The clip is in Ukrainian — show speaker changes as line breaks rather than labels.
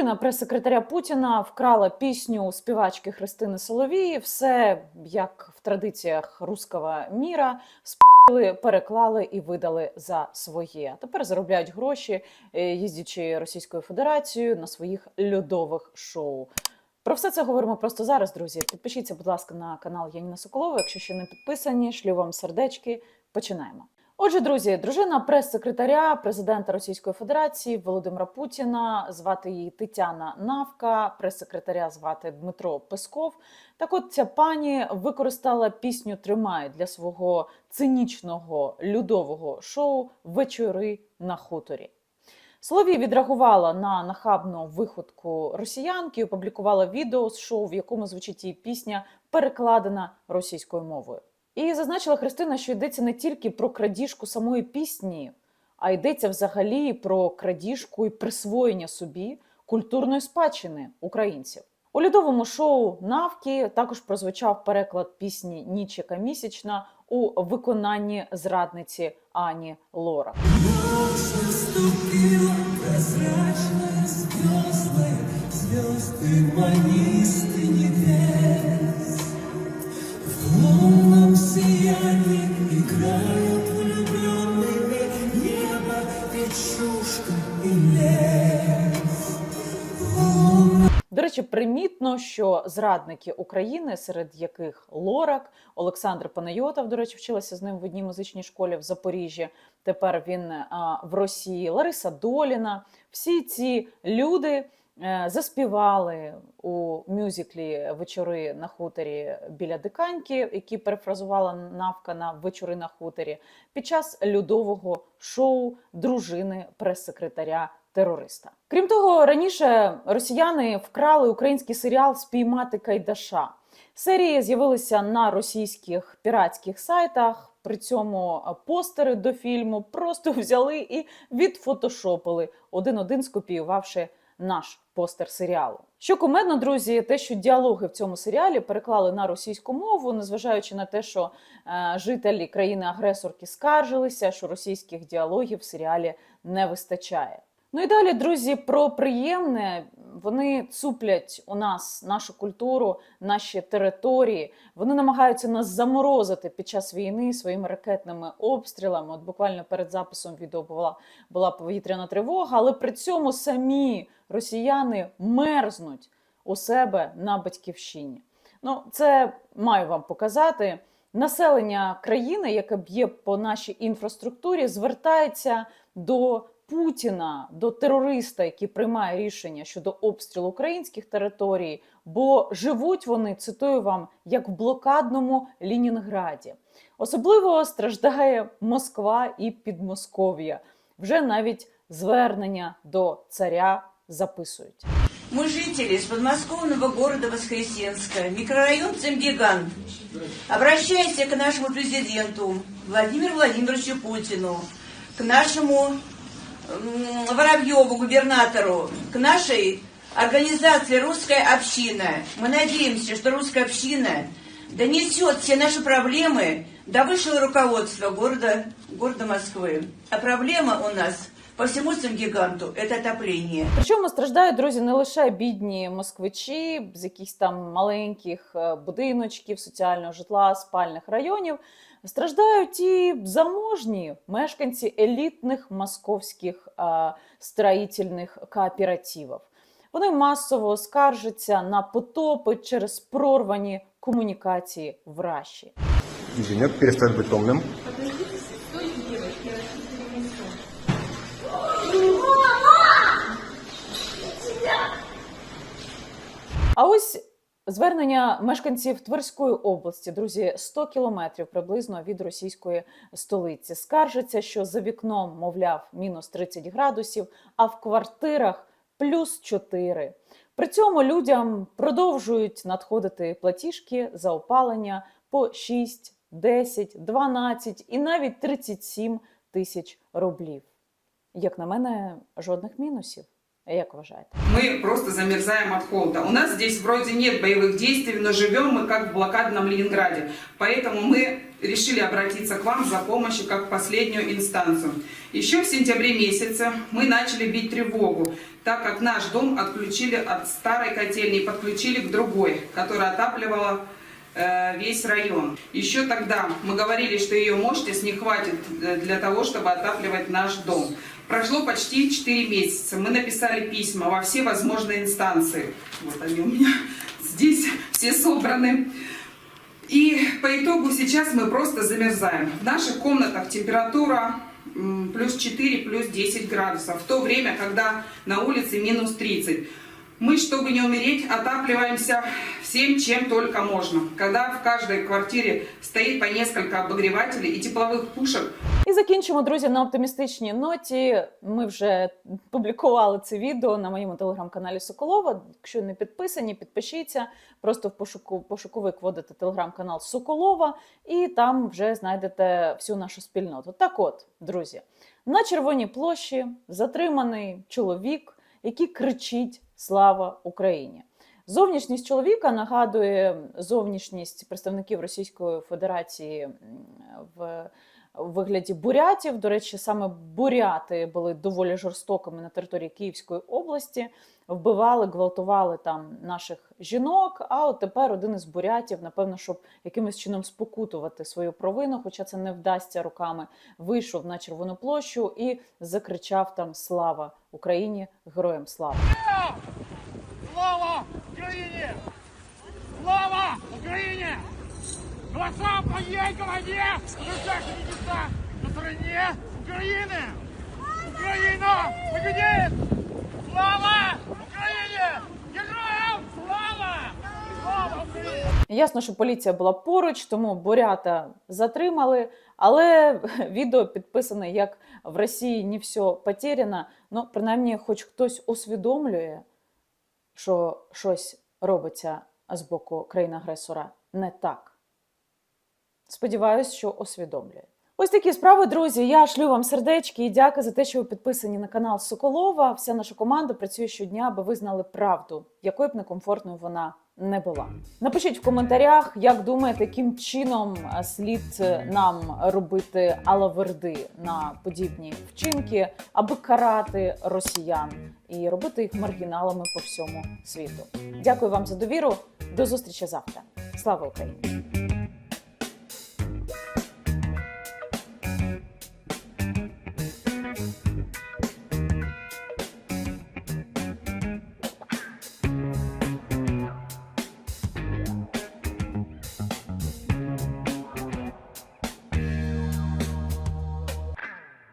Дружина прес-секретаря Путіна вкрала пісню співачки Христини Соловії. Все як в традиціях руского міра. Спили, переклали і видали за своє. Тепер заробляють гроші, е, їздячи Російською Федерацією на своїх льодових шоу. Про все це говоримо просто зараз, друзі. Підпишіться, будь ласка, на канал Яніна Соколова. Якщо ще не підписані, шлю вам сердечки. Починаємо. Отже, друзі, дружина прес-секретаря президента Російської Федерації Володимира Путіна, звати її Тетяна Навка, прес-секретаря звати Дмитро Песков. Так, от ця пані використала пісню Тримай для свого цинічного людового шоу Вечори на хуторі. Соловій відреагувала на нахабну виходку росіянки, опублікувала відео з шоу, в якому звучить її пісня, перекладена російською мовою. І зазначила Христина, що йдеться не тільки про крадіжку самої пісні, а йдеться взагалі про крадіжку і присвоєння собі культурної спадщини українців. У льодовому шоу Навки також прозвучав переклад пісні Ніч яка місячна у виконанні зрадниці Ані Лора.
Звездная, звезды манисты небес.
Зрадники України, серед яких Лорак, Олександр Панайотов, до речі, вчилася з ним в одній музичній школі в Запоріжжі. Тепер він а, в Росії, Лариса Доліна. Всі ці люди е, заспівали у мюзиклі Вечори на хуторі біля диканьки, які перефразувала навка на вечори на хуторі, під час льодового шоу дружини прес-секретаря терориста. Крім того, раніше росіяни вкрали український серіал Спіймати Кайдаша. Серії з'явилися на російських піратських сайтах. При цьому постери до фільму просто взяли і відфотошопили один-один, скопіювавши наш постер серіалу. Що кумедно, друзі, те, що діалоги в цьому серіалі переклали на російську мову, незважаючи на те, що е, жителі країни-агресорки скаржилися, що російських діалогів в серіалі не вистачає. Ну і далі, друзі, про приємне. Вони цуплять у нас нашу культуру, наші території. Вони намагаються нас заморозити під час війни своїми ракетними обстрілами. От буквально перед записом відео була, була повітряна тривога, але при цьому самі росіяни мерзнуть у себе на батьківщині. Ну, це маю вам показати. Населення країни, яке б'є по нашій інфраструктурі, звертається до Путіна, до терориста, який приймає рішення щодо обстрілу українських територій, бо живуть вони, цитую вам, як в блокадному Лінінграді. Особливо страждає Москва і Підмосков'я. Вже навіть звернення до царя записують.
Мы жители из подмосковного города Воскресенска, микрорайон Цимбиган. Обращайся к нашему президенту Владимиру Владимировичу Путину, к нашему м, Воробьеву, губернатору, к нашей организации «Русская община». Мы надеемся, что русская община донесет все наши проблемы до высшего руководства города, города Москвы. А проблема у нас по всему Цимгиганту – это отопление.
Причому страждають друзі не лише бідні москвичі з якихось там маленьких е, будиночків, соціального житла, спальних районів. Страждають і заможні мешканці елітних московських е, строїтельних кооперативів. Вони масово скаржаться на потопи через прорвані комунікації в Раші.
Инженер перестает быть томным.
А ось звернення мешканців Тверської області, друзі, 100 кілометрів приблизно від російської столиці. Скаржаться, що за вікном, мовляв, мінус 30 градусів, а в квартирах плюс 4. При цьому людям продовжують надходити платіжки за опалення по 6, 10, 12 і навіть 37 тисяч рублів. Як на мене, жодних мінусів. Як вважаєте?
Мы просто замерзаем от холода. У нас здесь вроде нет боевых действий, но живем мы как в блокадном Ленинграде. Поэтому мы решили обратиться к вам за помощью как в последнюю инстанцию. Еще в сентябре месяце мы начали бить тревогу, так как наш дом отключили от старой котельни и подключили к другой, которая отапливала э, весь район. Еще тогда мы говорили, что ее мощность не хватит э, для того, чтобы отапливать наш дом. Прошло почти 4 месяца. Мы написали письма во все возможные инстанции. Вот они у меня здесь все собраны. И по итогу сейчас мы просто замерзаем. В наших комнатах температура плюс 4, плюс 10 градусов. В то время, когда на улице минус 30. Мы, чтобы не умереть, отапливаемся всем, чем только можно. Когда в каждой квартире стоит по несколько обогревателей и тепловых пушек,
закінчимо, друзі, на оптимістичній ноті. Ми вже публікували це відео на моєму телеграм-каналі Соколова. Якщо не підписані, підпишіться. Просто в пошуку пошуковик вводите телеграм-канал Соколова, і там вже знайдете всю нашу спільноту. Так от, друзі, на червоній площі затриманий чоловік, який кричить Слава Україні! Зовнішність чоловіка нагадує зовнішність представників Російської Федерації м, вигляді бурятів. До речі, саме буряти були доволі жорстокими на території Київської області, вбивали, гвалтували там наших жінок. А от тепер один із бурятів, напевно, щоб якимось чином спокутувати свою провину, хоча це не вдасться руками, вийшов на червону площу і закричав там Слава Україні! Героям слава!
Слава Україні! Слава Україні! Голоса моей голове! Руках небеса! На стороне Украины! Украина! Победит! Слава Україні! Героям слава! Слава Україні!
Ясно, що поліція була поруч, тому бурята затримали. Але відео підписане як в Росії не все потеряно. Ну, принаймні, хоч хтось усвідомлює, що щось робиться з боку країни-агресора не так. Сподіваюсь, що усвідомлює. Ось такі справи, друзі. Я шлю вам сердечки і дякую за те, що ви підписані на канал Соколова. Вся наша команда працює щодня, аби ви знали правду, якою б некомфортною вона не була. Напишіть в коментарях, як думаєте, яким чином е, слід е, нам робити алаверди на подібні вчинки, аби карати росіян і робити їх маргіналами по всьому світу. Дякую вам за довіру. До зустрічі завтра. Слава Україні!